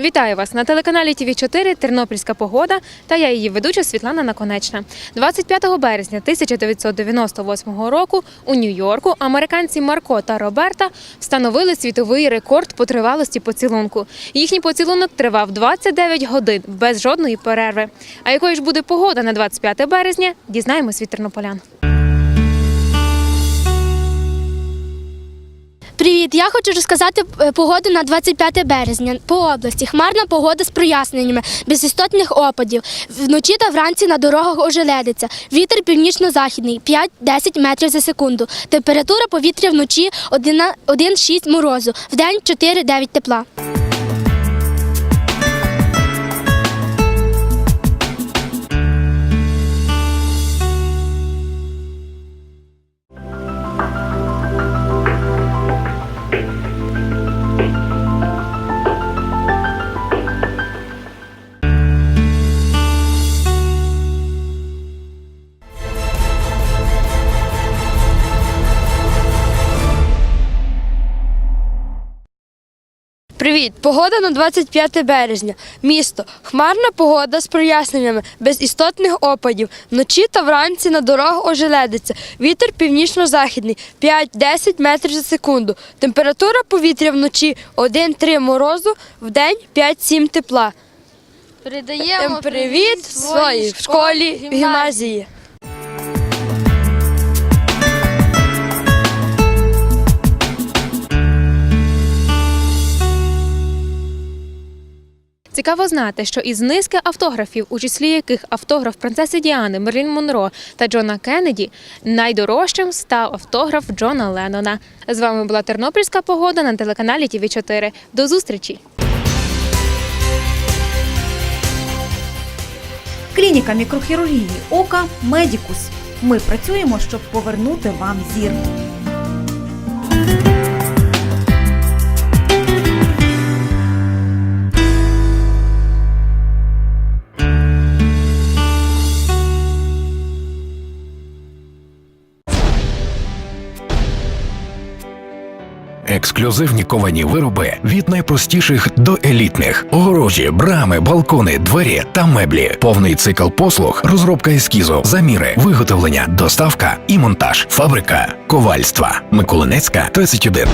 Вітаю вас на телеканалі ТВ 4 Тернопільська погода та я її ведуча Світлана Наконечна. 25 березня 1998 року у Нью-Йорку американці Марко та Роберта встановили світовий рекорд по тривалості поцілунку. Їхній поцілунок тривав 29 годин без жодної перерви. А якою ж буде погода на 25 березня, дізнаємось від тернополян. Привіт, я хочу розказати е, погоду на 25 березня. По області хмарна погода з проясненнями, без істотних опадів. Вночі та вранці на дорогах ожеледиться. Вітер північно-західний 5-10 метрів за секунду. Температура повітря вночі 1,6 морозу, вдень 4-9 тепла. Привіт! Погода на 25 березня. Місто. Хмарна погода з проясненнями, без істотних опадів. Вночі та вранці на дорогах ожеледиться. Вітер північно-західний 5-10 метрів за секунду. Температура повітря вночі 1-3 морозу, вдень 5-7 тепла. Передаємо Привіт своїй в школі гімназії. Цікаво знати, що із низки автографів, у числі яких автограф принцеси Діани, Мерлін Монро та Джона Кеннеді, найдорожчим став автограф Джона Леннона. З вами була Тернопільська погода на телеканалі ТВ 4 До зустрічі! Клініка мікрохірургії ока Медікус. Ми працюємо, щоб повернути вам зір. Ексклюзивні ковані вироби від найпростіших до елітних: огорожі, брами, балкони, двері та меблі. Повний цикл послуг, розробка ескізу, заміри, виготовлення, доставка і монтаж. Фабрика ковальства Миколинецька 31.